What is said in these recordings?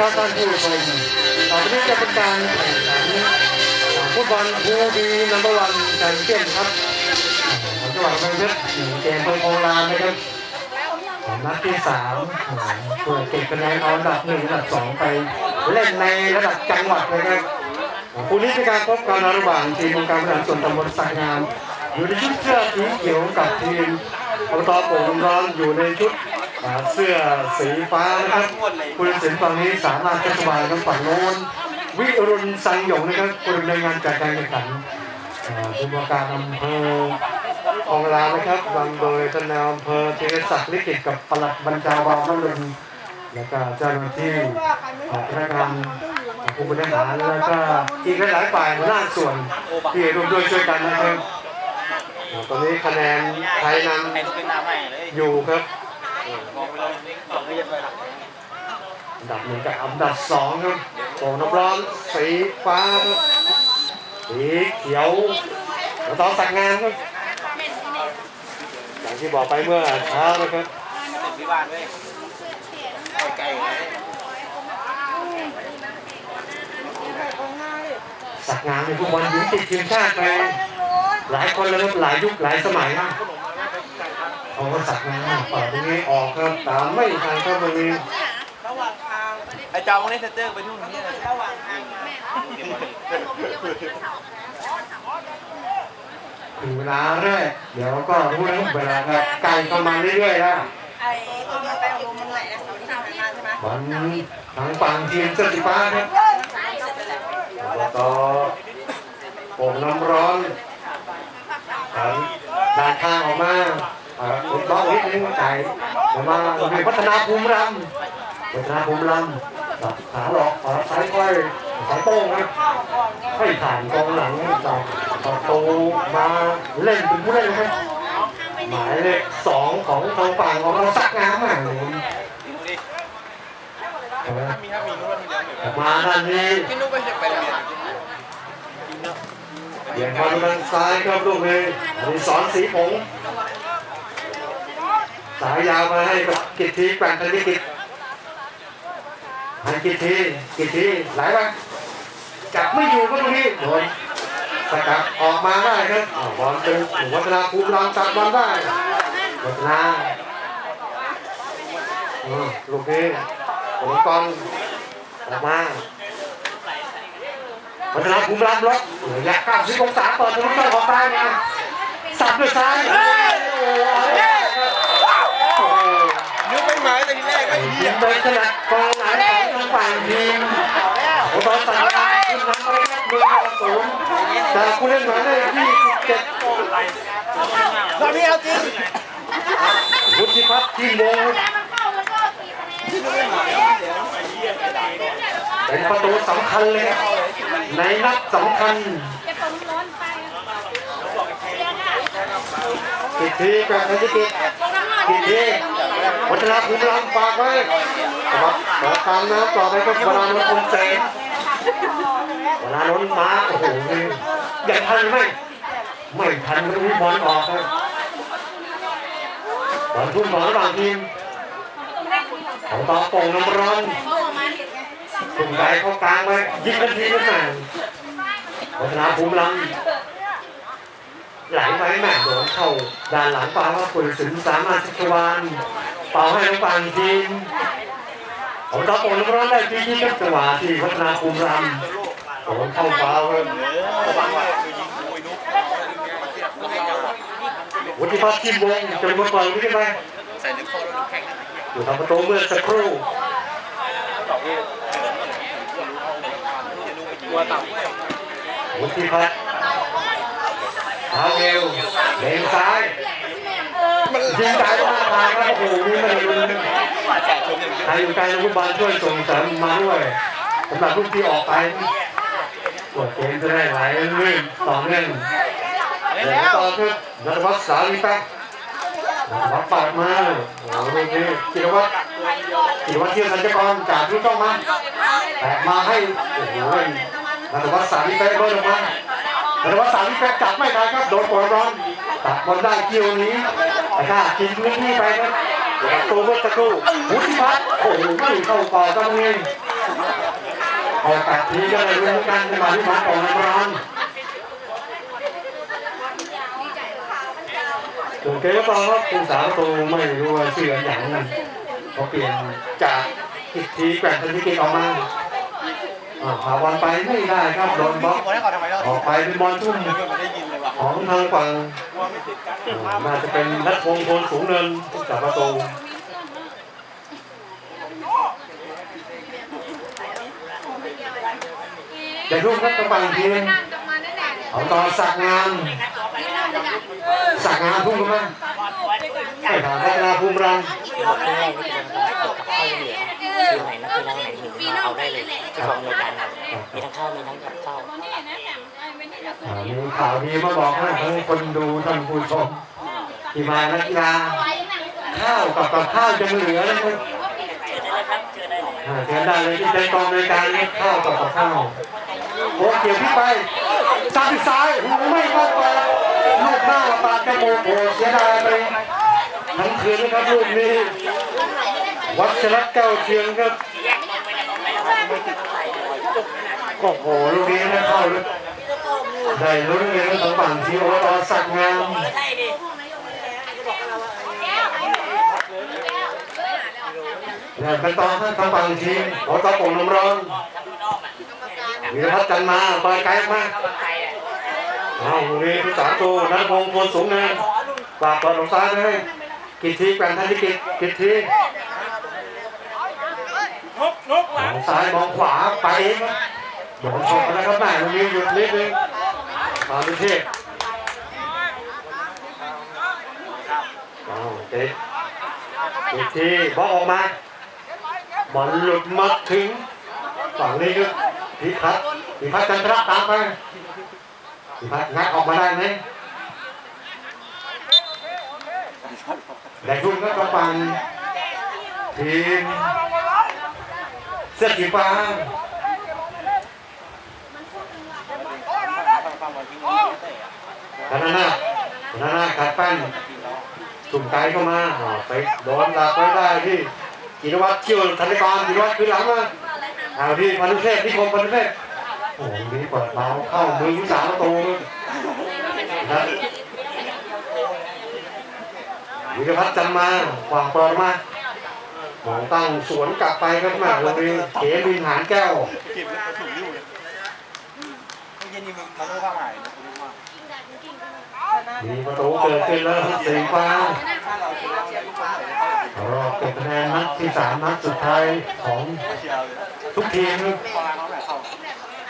ครับท่านต่อไปนี้จะเป็นการแข่งขันฟุตบอลบูดีนัมเบอร์วันแชมเปี้ยนครับจังหวัดกำแพงเพชรเกมเมืองโบราณนะครับนัดที่สามเพื่อเก็บคะแนนเอาอันดับหนึ่งอันดับสองไปเล่นในระดับจังหวัดนะครับคู่นี้เป็นการพบกันระหว่างทีมองค์การบริหารส่วนตำบลสักงามอยู่ในชุดเสื้อสีเขียวกับทีม อบตโป่งร้อนอยู่ในชุดเสื้อสีฟ้านะครับผู้ตัดสินฝั่งนี้สามารถเทศบาลทางฝั่งโน้นวิรุณสังหยงนะครับผู้ดำเนินงานจัดการแข่งขันผู้ว่าการอำเภอของลาวนะครับนำโดยท่านนายอำเภอเทศักดิ์ลิขิตกับปลัดบรรจาวาวลุนแล้วก็เจ้าหน้าที่อ่าพนักงานผู้บริหารแล้วก็อีกหลายๆฝ่ายหน้าส่วนที่ร่วมด้วยช่วยกันนะครับ ตอนนี้คะแนนไทยนใครต้องเป็นหน้าใหม่เลยำอยู่ครับมองไปเลยมองไปยันไปหลังอันดับหนึ่งกับอันดับสองครับโป่งน้ำร้อนสีฟ้าครับสีเขียวแล้วต่อสั่งงานครับอย่างที่บอกไปเมื่อเช้านะครับเสร็จที่บ้านเว้ยใกล้ๆเลยสักงานในฟุตบอลหญิงติดทีมชาติไป หลายคนแล้วหลายยุคหลายสมัยนะเขาก็สักงานะเปิดตรงนี้ออกครับตามไม่ทันครับตรงนี้ไอ้เจอมวันนี้เซตเตอร์ไปทุ่งนี้ระหว่างทางถึงเวลาแรกเดี๋ยวก็รู้แล้วเวลาครับไก่เข้ามาเรื่อยๆแล้วไอ้คนมาไปอบรมมันไหนนะเสาร์ที่ผ่านมาใช่ไหมบอลทางฝั่งทีมเสื้อสีฟ้าครับแล้วก็โป่งน้ำร้อน ด้านข้างออกมาอ่าผมบอกนิดนึงไก่ออกมามีพัฒนาภูมิรำพัฒนาภูมิรำตัดขาหลอกขาซ้ายค่อยสายโป้งครับให้ผ่านกองหลังจากประตูมาเล่นเป็นผู้เล่นครับหมายเลขสองของทางฝั่งของเราสักงามอะดูดิถ้ามีถ้ามีนู้นทีเดียวออกมาด้านนี้ พี่นุ๊กไปจะไปเรียน เบี่ยงบอลทางซ้ายครับลูกนี้อดิศรสีผงสายยาวมาให้กับกิตทีแกว่งธนิกิจให้กิตทีกิตทีไหลไปจับไม่อยู่ก็ตรงนี้โดนสกัดออกมาได้ครับอ้าวบอลเป็นวัฒนาภูมิรำตัดบอลได้วัฒนาอืมลูกนี้ผมกองออกมา พัฒนาภูมิรำรถระยะ90องศาเปิดทะลุช่องออกไปมาสับด้วยซ้ายโอ้โหนุ๊กเป็นหมายแต่ทีแรกก็ยิงโดยขนาดกองหลังของทางฝั่งทีมโอ้ตอนสั่งการขึ้นนำไปครับเมืองกระสุนจากผู้เล่นหมายเลข27ตอนนี้เอาจริงวุฒิพัฒน์ทีมโมงเป็นประตูสำคัญเลยครับ ในนัดสำคัญกิตทีกับธนิกิจกิตทีวัฒนาภูมิรำฝากไว้ครับขอตามน้ำต่อไปก็วรานนท์คุณเสนวรานนท์มาโอ้โหยังทันไหมไม่ทันมันมีบอลออกครับอลทุ่มบอลระหว่างทีมของต่อโป่งน้ำร้อน ถุงใบเข้ากลางไปยิงทันทีขึ้นมาวัฒนาภูมิรำไหลไปแม่โดนเข้าด้านหลังปาว่าคุณสินสามารถชัชวานเป่าให้ทางฝั่งทีมของตาโปนร้อนได้ที่ที่กับจังหวะที่พัฒนาภูมิรำโดนเข้าฟาวครับฟังว่าคือยิงกูไอ้นุ๊กวุฒิพัฒน์ทีมวงจนมาเปิดวิ่งไปใส่นิ้วโป้งแล้วแข่งอยู่ทางประตูเมื่อสักครู่ ตัวต่ำเว้ยวุฒิพัฒน์เท้าเอวเลนซ้ายยิงไกลมาทางครับโอ้โหนี่ม่ได้ลุ้นเดียใครอยู่ไกลนักฟุตบอลช่วยส่งเสริมมาด้วยสำหรับลูกที่ออกไปกดเกมจะได้หลลื่นต่อเนื่องเดี๋ยวต่อคือนัทวัฒน์สาลีแป๊กนัทวัฒน์ปาดมาโอ้โหนี้จิรวัตรจิรวัตรเที่ยวสัญจรจากที่ต้องมาแตะมาให้โอ้โห นัทวัฒน์สาลีแป๊กเบิร์ดออกมานัทวัฒน์สาลีแป๊กจับไม่ได้ครับโดนปล่อร้อนตัดบอลได้เกี่ยวนี้แต่ถ้ากินพื้นที่ไปครับประตูเมื่อสักครู่วุฒิพัฒน์โอ้โหไม่เข้าต่อตรงนี้ออกตัดทีก็เลยรู้กันในวันที่มาก่อในร้อนถึงเกมต่อครับคุณสาวตูไม่รู้ว่าชื่ออย่างนั้นเขาเปลี่ยนจากอีกทีแกว่งเป็นที่กินออกมา อ่าพาบอลไปไม่ได้ครับโดนบล็อกคนให้ก่อนทำไมเราออกไปเป็นบอลทุ่มไม่ได้ยินเลยว่ะของทางฝั่งว่าไม่ติดกันอ่าน่าจะเป็นนัทพงศ์โพลสูงเนินผู้จับประตูเด็กรุ่นครับกำลังทีมเอาต่อสักงามสักงามพุ่งกันมาไม่ผ่านพัฒนาภูมิรังชื่อ ไหนนักกีฬาไหนหิวเอาได้เลยที่กองรายการเรามีทั้งข้าวมีทั้งกับข้าวอ่ามีข่าวดีมาบอกให้ทั้งคนดูท่านผู้ชมที่มานักกีฬาข้าวกับกับข้าวจะไม่เหลือนะครับเชิญได้เลยครับเชิญได้เลยอ่าเชิญได้เลยที่เป็นกองรายการนี้ข้าวกับกับข้าวโอ้เกี่ยวพี่ไปซ้ายซ้ายหูไม่เข้าไปลูกหน้าปาดจมูกโอ้เสียดายไปทั้งคืนนะครับลูกนี้วัชรแก้วเชียงครับ โอ้โหลูกนี้ไม่เข้าเลยได้ลุ้นเลยนะทางฝั่งทีโอตอสักงามเนี่ยเป็นต่อทางฝั่งทีมโอตอโป่งน้ำร้อนวีรพัฒน์จันมาไปไกลออกเอาลูกนี้ที่สามตัวนัทพงศ์พลสูงเนินฝากต่อลงซ้ายเลยกิจทีแกว่งทันที่กิจกิจที นกนกหลังมองซ้ายมองขวาไปเองครับโดนชนแล้วครับแม่ลูกนี้หยุดนิดนึงมาลุเทพเอาเตะอีกทีบอลออกมาบอลหลุดมาถึงฝั่งนี้ครับพิพัฒน์พิพัฒน์จันทระตามไปพิพัฒน์งัดออกมาได้ไหมได้รุ่นก็ต้องฟังทีมเสื้อสีฟ้าธนานาธนานาขัดแป้นสุ่มไกลเข้ามาอ่าไปโดนดักไว้ได้ที่กิรวัตรเชี่ยวธนิกรกิรวัตรขึ้นหลังมาเอาที่พันุเทพที่คมพันุเทพโอ้โหนี่เปิดเบาเข้ามือผู้สาวประตูนะวิรพัฒน์จันมาขวางเปิดมา ตั้งสวนกลับไปครับแม่โรงเรียนเขมินหานแก้วเก็บแล้วถูกริ้วเลยเมื่อกี้มันมันรู้ความหมายมีประตูเกิดขึ้นแล้วสีฟ้าราเชียร์เชียร์ลูกฟ้ารอบเก็บคะแนนนัดที่สามนัดสุดท้ายของทุกทีมพอมาเขาแบบเขา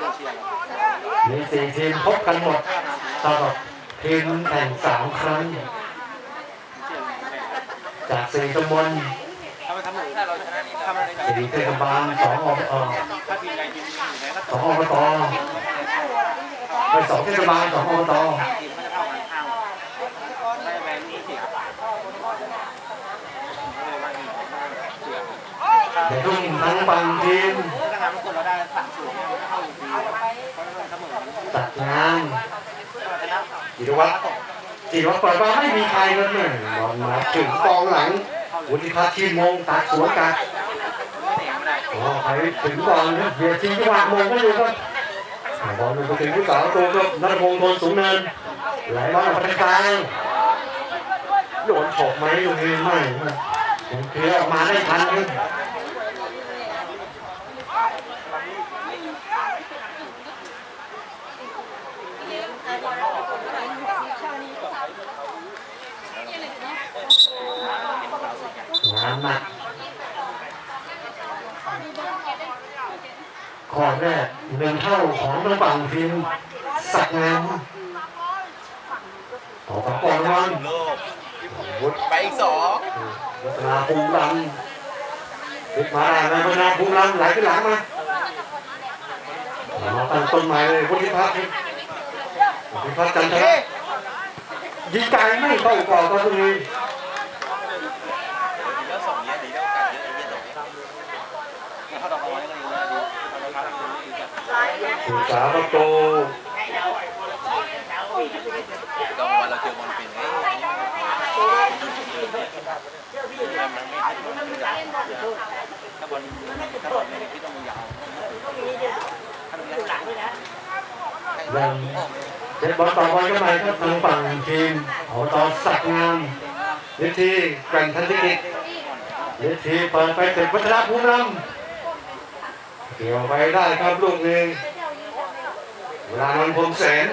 โดนเชียร์มีสี่ทีมพบกันหมดเท่ากับทีมแข่งสามครั้ง จากสี่ตำบล สี่เทศบาลสองอบตถ้าทีมใดทีมหนึ่งไหนถ้าสองอบตไปสองเทศบาลสองอบตทีมมันจะเท่ากันข้างไม่แมนนี่เสียเลยว่านี่เสียในรุ่นทั้งฝั่งทีมถ้าทำคนเราได้สามสูงเนี่ยมันก็เข้าอยู่ดีเพราะมันเสมอมันจัดงานจิรวัตรจิรวัตรเปิดมาไม่มีใครเลยเนี่ยบอลมาถึงกองหลังวุฒิพัฒน์ทีมมงตัดสวนกัน ไม่เตะไม่ได้ อ๋อ ใครถึงก่อนนะเบียร์ทีจังหวะมงก็อยู่ครับบอลมันไปถึงผู้สาวตัวครับนัทพงศ์พลสูงเนินไหลบอลออกไปกลางโดนฉกไหมตรงนี้ไม่ผมเคลียร์ออกมาได้ทันครับงานหนัก ข้อแรกหนึ่งเท่าของทางฝั่งทีมสักงามต่อฝั่งปอนวันโลกวุฒิไปอีกสองวัฒนาภูมิรันพลิกมาได้ไหมวัฒนาภูมิรันไหลขึ้นหลังมามาตั้งต้นใหม่เลยวุฒิพัฒน์วุฒิพัฒน์จันทระยิงไกลไม่เข้าก่อนตอนนี้ แล้วสองเนี้ยดีแล้วกันเยอะเยอะสองเนี้ยถ้าต่อมาก็ดีนะดีถ้าเราทำดีจะ ผู้สาประตูตอนวันเราเจอบอลเป็นไงถ้าบอลถ้าตอนนี้พี่ต้องมือยาวถ้าตรงนี้หลังด้วยนะยังเจ็บบอลต่อบอลกันไปครับทางฝั่งทีมอบตสักงามวิธีแกร่งทันทีกิจวิธีเปิดไปเสร็จวัฒนภูมินำเกี่ยวไปได้ครับลูกหนึ่ง เวลานนท์พรหมแสน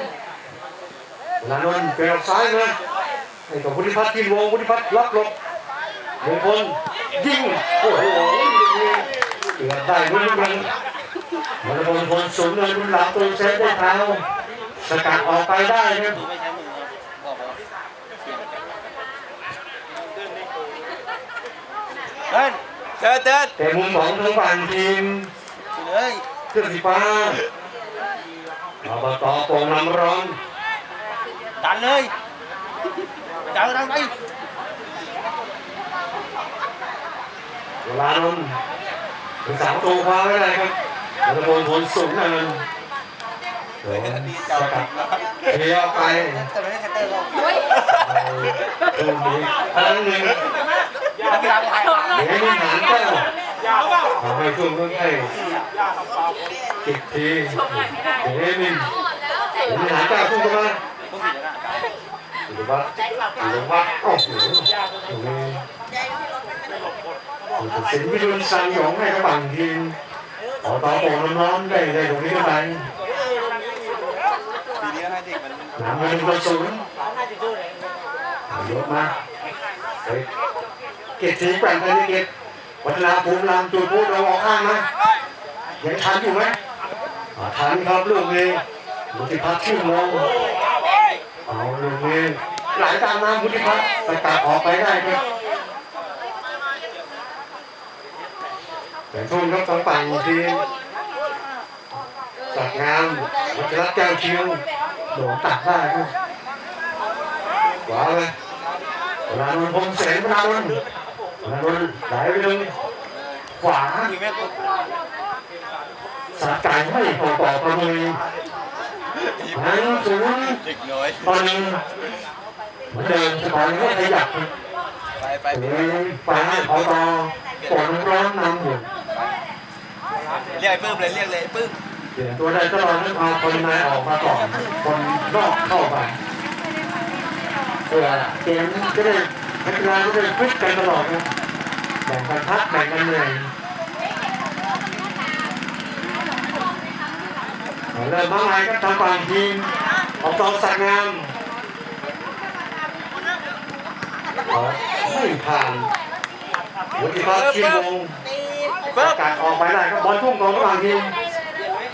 เวลานนท์เปลี่ยนซ้ายมาให้กับพุทธิพัฒน์ที่วงพุทธิพัฒน์รับหลบมงคลยิงโอ้โหลูกนี้เกือบได้ลุ้นกันมันพลพลสูงเลยรุ่นหลังตัวเซฟได้เท้าสกัดออกไปได้ครับดูไม่ใช้มือบอกว่าเสียงเดินเดินเดินแต่มุมของทางฝั่งทีมเลยเครื่องสีฟ้า อบตโป่งน้ำร้อน ดันเลยดันดันไปเวลานนท์เป็นสามตัวคว้าไว้ได้ครับมันพลพลสูงเนินโดนสกัดเทียออกไปแต่ไม่ได้แคตเตอร์หรอกตรงนี้ครั้งหนึ่งนักกีฬาไทยเดี๋ยวนี้หานแก้ว ทำให้ช่วงต้นให้กิดทีเดี๋ยวนี้เดี๋ยวนี้หานแก้วพุ่งเข้ามาหรือว่าหรือว่าโอ้โหตรงนี้สินวิรุณสังหยงให้กับฝั่งทีมขอต่อโป่งน้อนได้ได้ตรงนี้ก็ได้ห้เด็กมันเงินกระสุนยกมาเฮ้ยเกตทีแกว่งไปเกต วัฒนาภูมิรามจุดพูดเราออกข้างนะยังทันอยู่ไหมทันครับลูกนี้มุติพัฒน์ชื่อมองเอาลูกนี้ไหลตามมามุติพัฒน์สกัดออกไปได้ครับแต่ทุนครับทางฝั่งทีมสักงามวัชรแก้วเชียวโดนตัดได้ครับขวาเลยเวลานนท์พรหมแสนเวลานน นนท์ไหลไปเลยขวาทีแม่ตัวสาไก่ไม่พอต่อประเมินหันศูนย์ตอนนี้เหมือนเดิมสบายไม่ขยับไปไปไปไปให้พอต่อปวดร้อนนำอยู่เรียกไอ้ปื้มเลยเรียกเลยปื้มเปลี่ยนตัวได้ตลอดนั้นเอาคนในออกมาก่อนคนนอกเข้าไปเพื่อเกมก็ได้ นักกีฬาก็ได้ฟิตกันตลอดนะแบ่งกันพักแบ่งกันเหนื่อยเริ่มมาใหม่ก็ทำฝั่งทีมออกตองสักงามไม่ผ่านวุฒิพักชิมวงประกาศออกไปได้ครับอลทุ่งของฝั่งทีม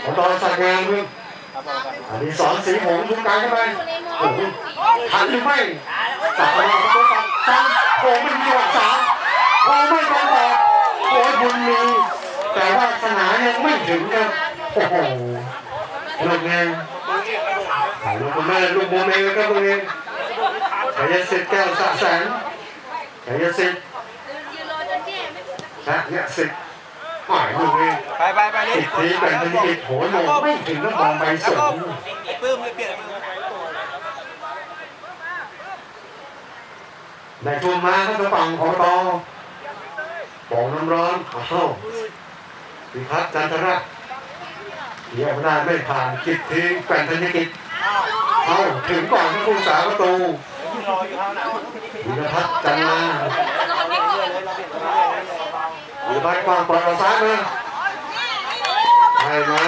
ออกตองสักงามครับอันนี้สอนสีหงส์ทุกการเข้าไปโอ้โหทันหรือไม่ตัดมาประตู ตัดซ้ำโอ้ไม่มีหลักษาโอ้ไม่ตรงต่อโอ้ยบุญมี แต่ว่าสนายังไม่ถึงครับโอ้โหลูกเองลูกคุณแม่ลูกโมเมก็ตรงนี้ชัยสิทธิ์แก้วสะแสงชัยสิทธิ์นะเนี่ยสิทธิ์หมายลูกเองไปไปไปเลยติดทีแบ่งเป็นติดโหนมไม่ถึงก็มองไปสูงปื้มเลยเปลี่ยน มือในช่วงมาก็จะฝั่งของตอปองน้ำร้อนเข้าพิพัฒน์จันทระเยี่ยมได้ไม่ผ่านกิจทีแก่นธนกิจเข้าถึงก่อนที่ผู้สาประตูรออยู่ข้างหน้าวิรพัฒน์จันมาวิรพัฒน์กวางปล่อยออกซ้ายมาให้มา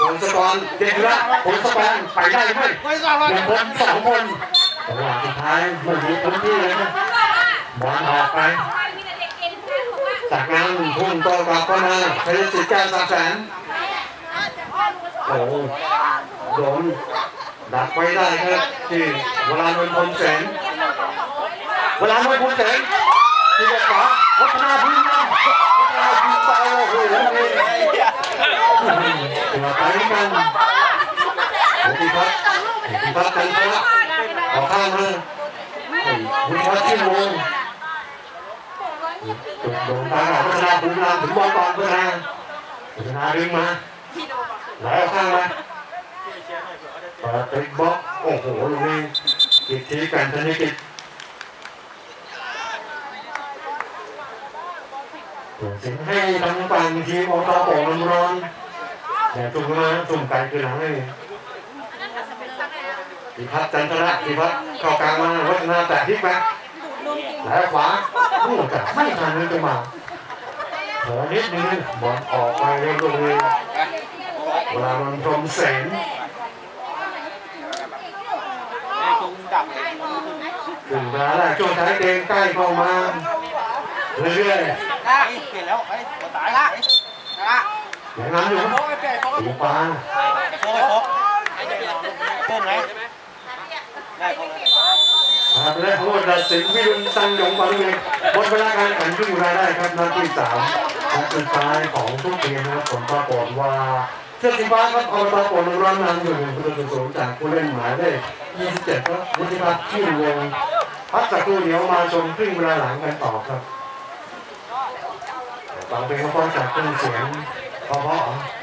ผลสกรเด็กละผลสกรไปได้ไหมไม่ทราบว่าหนึ่งคนสองคน จังหวะสุดท้ายไม่มีพื้นที่เลยนะบอลออกไปจากงานพุ่งโตกลับเข้ามาใช้สิทธิ์แก้วสามแสนโอ้โดนดักไว้ได้ครับที่เวลานนท์พลแสนเวลานนท์พลแสนที่บอกว่าวัฒนาพื้นน้ำวัฒนาพื้นเตาโอ้โหนี่ตัวไปกันพิพัฒน์พิพัฒน์กันครับออกข้างมาพิพัฒน์ที่วง จุดโด่งดังพัฒนามถึงบอลก่อนพัฒนาพัฒนาดึงมาแล้วข้างมาเปิดติดบล็อกโอ้โหลูกนี้กิจทีกันธนิกิจสิงให้ทางฝั่งทีมอบตโป่งน้ำร้อนแต่สุ่มมาสุ่มไกลคือหลังให้พิพัฒจันทระพิพัฒเข้ากลางมาวัฒนาแต่พลิกไปแล้วขวาโอ้แต่ไม่ทันเลยจะเผ ลอนิดนึงบอลออกไปเร็วๆเลยเวลามันชมเสนไอ้คงถึงเวลาแล้วช่วงท้ายเกมใกล้เข้ามาเรื่อยได้เปลี่ยนแล้วไอ้หัวตายละอย่างนั้นอยู่โอ้ยเปลี่ยนโค้งสีฟ้าโค้งโค้งโค้งไหนได้โค้งเลยครับและผู้ตัดสินวิรุณตันหยงปังเองหมดเวลาการแข่งขันรึ่งเวลาได้ครับนาทีสาม นัดสุดท้ายของทุกเกมนะครับผมปรากฏว่าเสื้อสีฟ้าครับเอาตะโกนรันนำอยู่หนึ่งประตูศูนย์จากผู้เล่นหมายเลข27ครับวุฒิพัฒน์ชื่อวงพักสักครู่เดียวมาชมครึ่งเวลาหลังกันต่อครับฟังเพลงเพราะๆจากเครื่องเสียงเพราะๆ